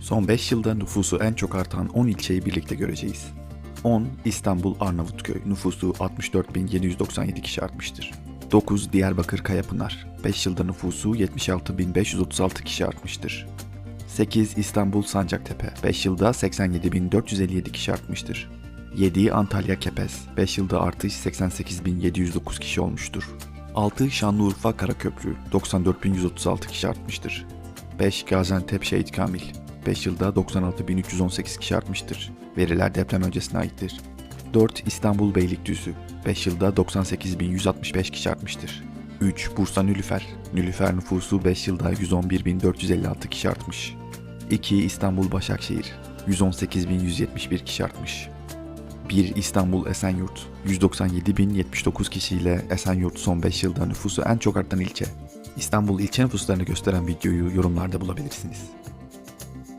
Son 5 yılda nüfusu en çok artan 10 ilçeyi birlikte göreceğiz. 10. İstanbul Arnavutköy nüfusu 64.797 kişi artmıştır. 9. Diyarbakır Kayapınar 5 yılda nüfusu 76.536 kişi artmıştır. 8. İstanbul Sancaktepe 5 yılda 87.457 kişi artmıştır. 7. Antalya Kepez 5 yılda artış 88.709 kişi olmuştur. 6. Şanlıurfa Karaköprü 94.136 kişi artmıştır. 5. Gaziantep Şehit Kamil 5 yılda 96.318 kişi artmıştır. Veriler deprem öncesine aittir. 4. İstanbul Beylikdüzü 5 yılda 98.165 kişi artmıştır. 3. Bursa Nülüfer Nülüfer nüfusu 5 yılda 111.456 kişi artmış. 2. İstanbul Başakşehir 118.171 kişi artmış. 1. İstanbul Esenyurt 197.079 kişiyle Esenyurt son 5 yılda nüfusu en çok artan ilçe. İstanbul ilçe nüfuslarını gösteren videoyu yorumlarda bulabilirsiniz.